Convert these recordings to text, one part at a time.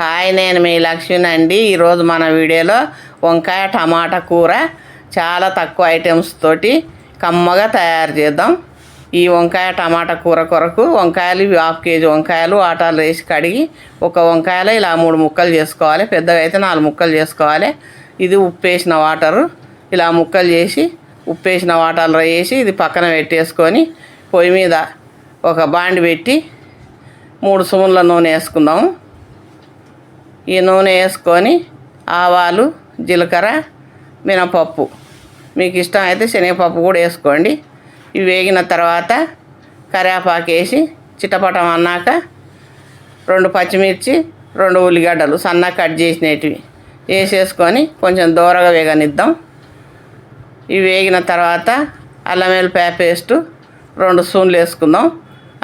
Hi నేను మీ లక్ష్మిని అండి. ఈరోజు మన వీడియోలో వంకాయ టమాటా కూర చాలా తక్కువ ఐటమ్స్ తోటి కమ్మగా తయారు చేద్దాం. ఈ వంకాయ టమాటా కూర కొరకు వంకాయలు హాఫ్ కేజీ వంకాయలు ఆటాలు వేసి కడిగి ఒక వంకాయలో ఇలా మూడు ముక్కలు చేసుకోవాలి. పెద్దగా అయితే నాలుగు ముక్కలు చేసుకోవాలి. ఇది ఉప్పు వేసిన వాటరు. ఇలా ముక్కలు చేసి ఉప్పు వేసిన వాటర్లో వేసి ఇది పక్కన పెట్టేసుకొని పొయ్యి మీద ఒక బాండి పెట్టి మూడు స్పూన్ల నూనె వేసుకుందాము. ఈ నూనె వేసుకొని ఆవాలు జీలకర్ర మినపప్పు. మీకు ఇష్టం అయితే శనగపప్పు కూడా వేసుకోండి. ఇవి వేగిన తర్వాత కరివేపాకు వేసి చిట్టపటం అన్నాక రెండు పచ్చిమిర్చి రెండు ఉల్లిగడ్డలు సన్నగా కట్ చేసినవి. వేసేసుకొని కొంచెం దూరగా వేగనిద్దాం. ఇవి వేగిన తర్వాత అల్లం వెల్లిపాయ పేస్టు రెండు స్పూన్లు వేసుకుందాం.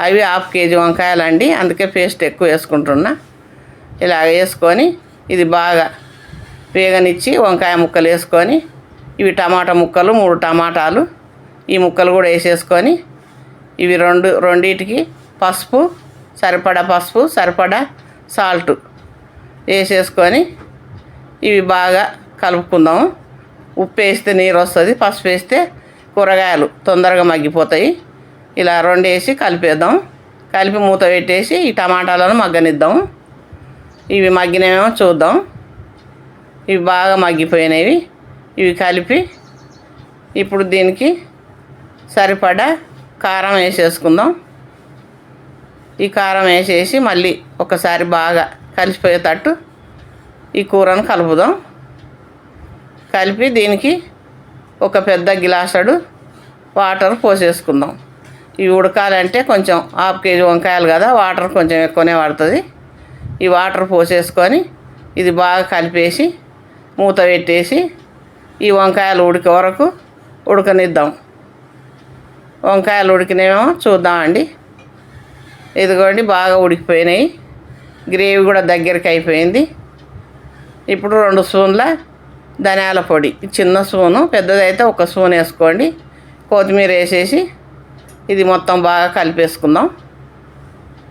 అవి హాఫ్ కేజీ వంకాయలు అండి అందుకే పేస్ట్ ఎక్కువ వేసుకుంటున్నా. ఇలా వేసుకొని ఇది బాగా వేగనిచ్చి వంకాయ ముక్కలు వేసుకొని ఇవి టమాటా ముక్కలు మూడు టమాటాలు ఈ ముక్కలు కూడా వేసేసుకొని ఇవి రెండు రెండింటికి పసుపు సరిపడా పసుపు సరిపడా సాల్ట్ వేసేసుకొని ఇవి బాగా కలుపుకుందాము. ఉప్పు వేస్తే నీరు వస్తుంది పసుపు వేస్తే కూరగాయలు తొందరగా మగ్గిపోతాయి. ఇలా రెండు వేసి కలిపేద్దాం. కలిపి మూత పెట్టేసి ఈ టమాటాలను మగ్గనిద్దాం ఇవి మగ్గినవేమో చూద్దాం. ఇవి బాగా మగ్గిపోయినవి. ఇవి కలిపి ఇప్పుడు దీనికి సరిపడా కారం వేసేసుకుందాం. ఈ కారం వేసేసి మళ్ళీ ఒకసారి బాగా కలిసిపోయేటట్టు ఈ కూరను కలుపుదాం. కలిపి దీనికి ఒక పెద్ద గిలాసడు వాటర్ పోసేసుకుందాం. ఇవి ఉడకాలంటే కొంచెం హాఫ్ కేజీ వంకాయలు కదా వాటర్ కొంచెం ఎక్కువనే పడుతుంది. ఈ వాటర్ పోసేసుకొని ఇది బాగా కలిపేసి మూత పెట్టేసి ఈ వంకాయలు ఉడికే వరకు ఉడకనిద్దాం. వంకాయలు ఉడికినేమో చూద్దామండి. ఇదిగోండి బాగా ఉడికిపోయినాయి. గ్రేవీ కూడా దగ్గరికి అయిపోయింది. ఇప్పుడు రెండు స్పూన్ల ధనియాల పొడి. చిన్న స్పూను పెద్దదైతే ఒక స్పూన్ వేసుకోండి. కొత్తిమీర వేసేసి ఇది మొత్తం బాగా కలిపేసుకుందాం.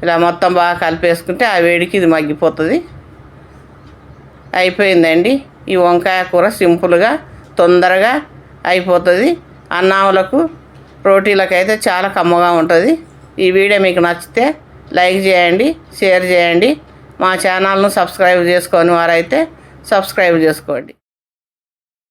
ఇలా మొత్తం బాగా కలిపేసుకుంటే ఆ వేడికి ఇది మగ్గిపోతుంది. అయిపోయిందండి. ఈ వంకాయ కూర సింపుల్గా తొందరగా అయిపోతుంది. అన్నాములకు రోటీలకు అయితే చాలా కమ్మగా ఉంటుంది. ఈ వీడియో మీకు నచ్చితే లైక్ చేయండి షేర్ చేయండి. మా ఛానల్ను సబ్స్క్రైబ్ చేసుకొని వారైతే సబ్స్క్రైబ్ చేసుకోండి.